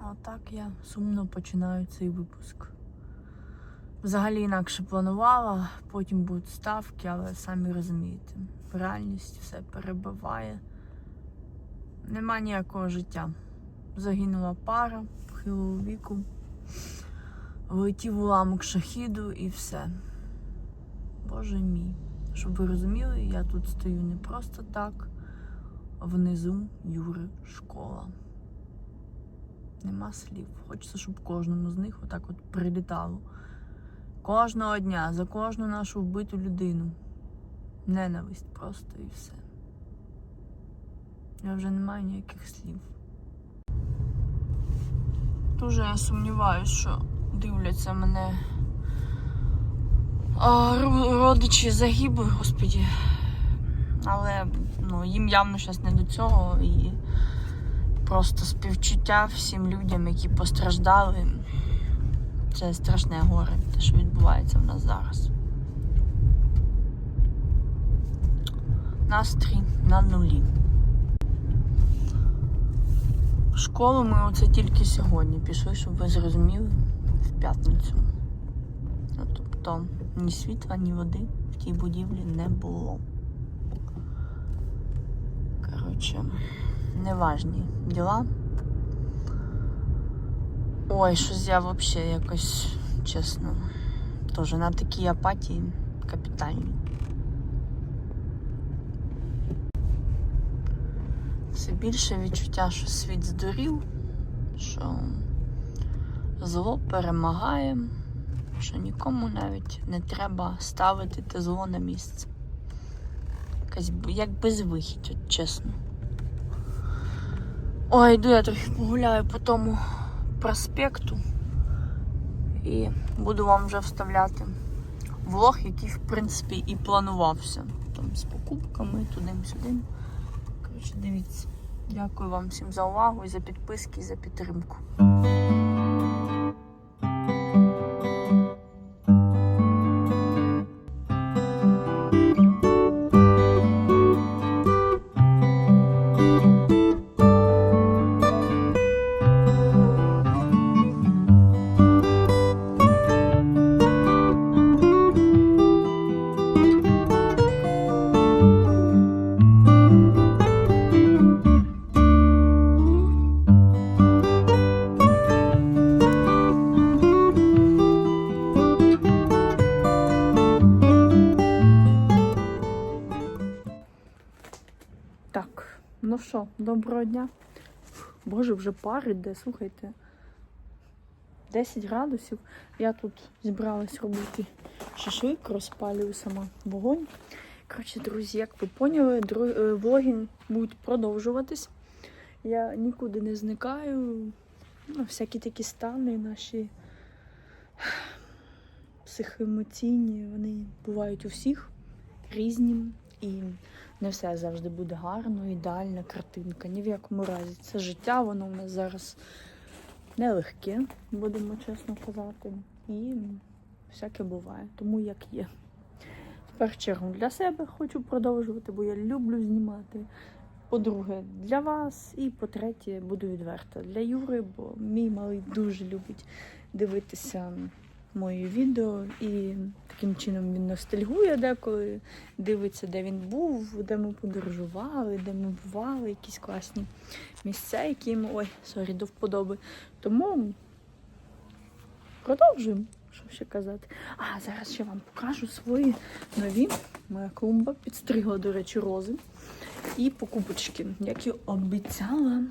Отак я сумно починаю цей випуск. Взагалі інакше планувала, потім будуть ставки, але самі розумієте, реальність все перебиває. Нема ніякого життя. Загинула пара похилого віку, влетів уламок шахіду і все. Боже мій. Щоб ви розуміли, я тут стою не просто так. Внизу Юри школа. Нема слів. Хочеться, щоб кожному з них отак от прилітало. Кожного дня за кожну нашу вбиту людину. Ненависть просто і все. Я вже не маю ніяких слів. Дуже я сумніваюся, що дивляться мене а, родичі загиблих, господі. Але ну, їм явно щось не до цього і просто співчуття всім людям, які постраждали. Це страшне горе, те, що відбувається в нас зараз. Настрій на нулі. В школу ми оце тільки сьогодні пішли, щоб ви зрозуміли, в п'ятницю. Ну, тобто ні світла, ні води в тій будівлі не було. Коротше, неважні діла. Ой, щось я взагалі якось, чесно, теж на такій апатії капітальній. Все більше відчуття, що світ здурів, що зло перемагає, що нікому навіть не треба ставити те зло на місце. Якась як безвихідь, от чесно. Ой, йду я трохи погуляю по тому проспекту і буду вам вже вставляти влог, який, в принципі, і планувався. Там з покупками, туди-сюди. Коротше, дивіться. Дякую вам всім за увагу і за підписки, і за підтримку. Ну що, доброго дня. Боже, вже пар іде, слухайте. 10 градусів. Я тут зібралась робити шашлик, розпалюю сама вогонь. Коротше, друзі, як ви поняли, е, влоги будуть продовжуватись. Я нікуди не зникаю. Ну, всякі такі стани наші психоемоційні, вони бувають у всіх різні. І не все завжди буде гарно, ідеальна картинка. Ні в якому разі. Це життя, воно в нас зараз нелегке, будемо чесно казати. І всяке буває, тому як є. В першу чергу для себе хочу продовжувати, бо я люблю знімати. По-друге, для вас. І по-третє, буду відверта для Юри, бо мій малий дуже любить дивитися мої відео, і таким чином він ностальгує деколи, дивиться, де він був, де ми подорожували, де ми бували, якісь класні місця, які йому ой, сорі, до вподоби. Тому продовжуємо. Що ще казати? А, зараз ще вам покажу свої нові. Моя клумба підстригла, до речі, рози. І покупочки, як і обіцяла.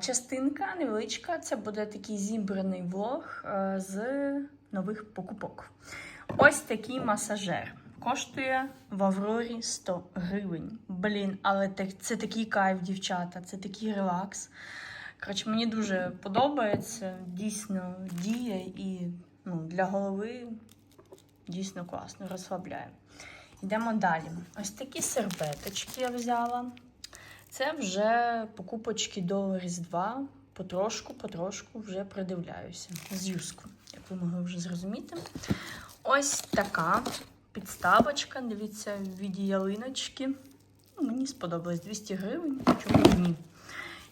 Частинка невеличка, це буде такий зібраний влог е, з нових покупок. Ось такий масажер. Коштує в Аврорі 100 гривень. Блін, але це такий кайф, дівчата, це такий релакс. Коротше, мені дуже подобається, дійсно діє і ну, для голови дійсно класно, розслабляє. Йдемо далі. Ось такі серветочки я взяла. Це вже покупочки до Різдва. Потрошку, потрошку вже придивляюся з юску, як ви могли вже зрозуміти. Ось така підставочка. Дивіться, в віді ялиночки. Ну, мені сподобалось 200 гривень. Чому ні?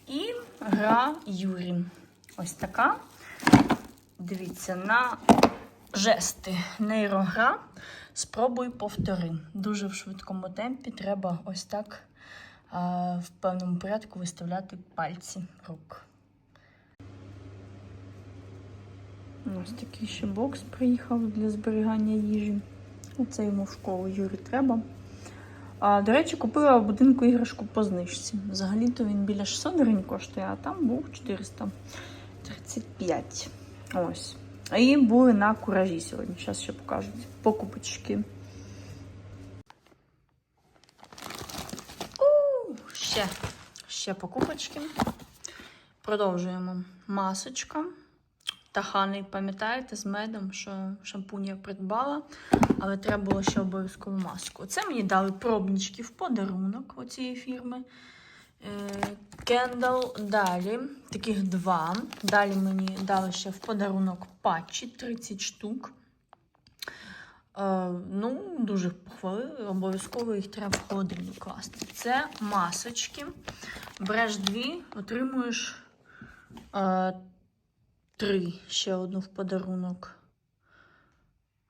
І гра Юрі. Ось така. Дивіться, на жести нейрогра. Спробуй повтори. Дуже в швидкому темпі треба ось так в певному порядку виставляти пальці рук. Ось такий ще бокс приїхав для зберігання їжі. Оце йому в школу Юрі треба. А, до речі, купила в будинку іграшку по знижці. Взагалі-то він біля 600 гривень коштує, а там був 435. Ось. І були на куражі сьогодні. Зараз ще покажуть. Покупочки. У, ще, ще покупочки. Продовжуємо. Масочка. Тахани, пам'ятаєте, з медом, що шампунь я придбала, але треба було ще обов'язково маску. Це мені дали пробнички в подарунок оцієї фірми. Кендал. Далі, таких два. Далі мені дали ще в подарунок патчі 30 штук. Е, ну, дуже похвалили, обов'язково їх треба в холодильник класти. Це масочки. Береш дві, отримуєш е, три, ще одну в подарунок.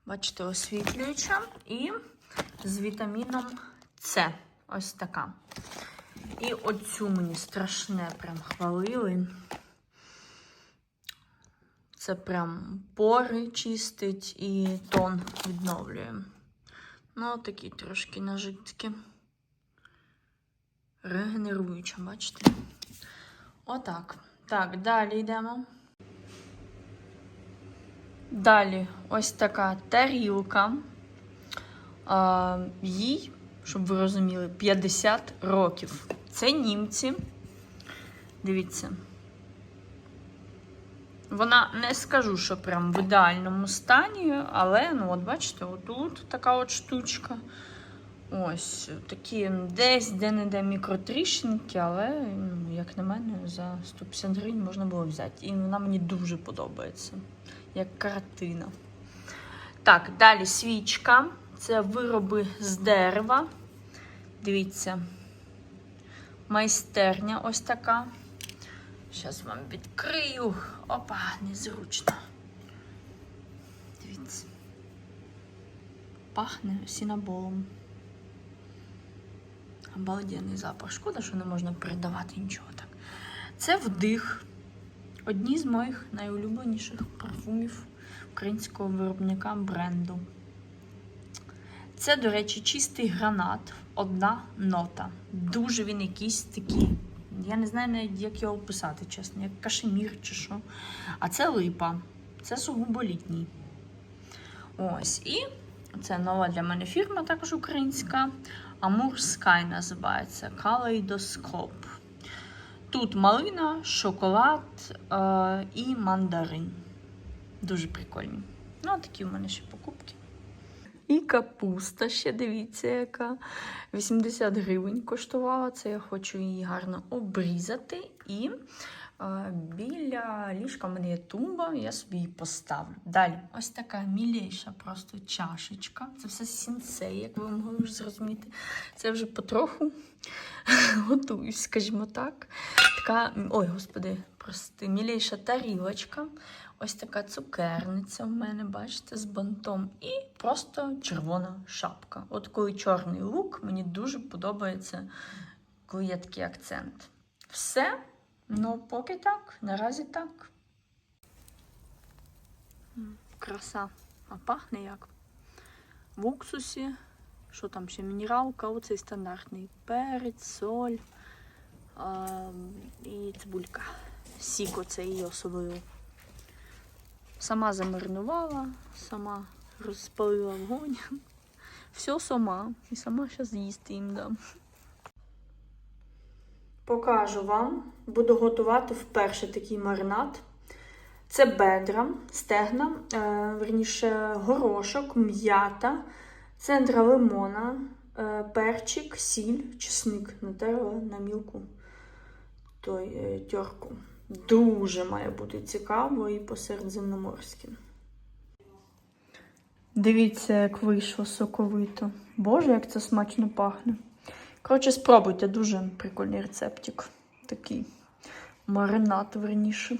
Бачите, освітлююча. І з вітаміном С. Ось така. І оцю мені страшне прям хвалили. Це прям пори чистить і тон відновлює. Ну, такі трошки нажитки. Регенеруюча, бачите? Отак. Так, далі йдемо. Далі ось така тарілка. Їй, щоб ви розуміли, 50 років. Це німці. Дивіться. Вона не скажу, що прям в ідеальному стані, але, ну, от бачите, отут така от штучка. Ось такі десь де-не-де мікротріщинки, але, ну, як на мене, за 150 гривень можна було взяти. І вона мені дуже подобається, як картина. Так, далі свічка. Це вироби з дерева. Дивіться, майстерня ось така. Зараз вам відкрию. Опа, незручно. Дивіться. Пахне сінаболом. Обалденний запах. Шкода, що не можна передавати нічого так. Це вдих. Одні з моїх найулюбленіших парфумів українського виробника бренду. Це, до речі, чистий гранат, одна нота. Дуже він якийсь такий. Я не знаю навіть, як його описати, чесно, як кашемір чи що. А це липа. Це сугубо літній. Ось. І це нова для мене фірма, також українська. Amur Sky називається Калейдоскоп. Тут малина, шоколад е- і мандарин. Дуже прикольні. Ну, такі у мене ще покупки. І капуста ще дивіться, яка 80 гривень коштувала. Це я хочу її гарно обрізати. І біля ліжка в мене є тумба, я собі її поставлю. Далі, ось така мілейша просто чашечка. Це все сінсей, як ви могли вже зрозуміти. Це вже потроху готуюсь, скажімо так. Така, ой, господи, прости, мілейша тарілочка. Ось така цукерниця в мене, бачите, з бантом. І просто червона шапка. От коли чорний лук, мені дуже подобається, коли є такий акцент. Все. Ну, поки так, наразі так. Краса. А пахне як? В уксусі. Що там ще? Мінералка, оцей стандартний перець, соль а, і цибулька. Сік оцей її особливо. Сама замаринувала, сама розпалила вогонь. Все сама. І сама зараз їсти їм дам. Покажу вам. Буду готувати вперше такий маринад. Це бедра, стегна, е, верніше горошок, м'ята, центра лимона, е, перчик, сіль, чесник натерла на мілку той е, тьорку. Дуже має бути цікаво і по-середземноморськи. Дивіться, як вийшло соковито. Боже, як це смачно пахне. Коротше, спробуйте, дуже прикольний рецептик. Такий. Маринад, верніше.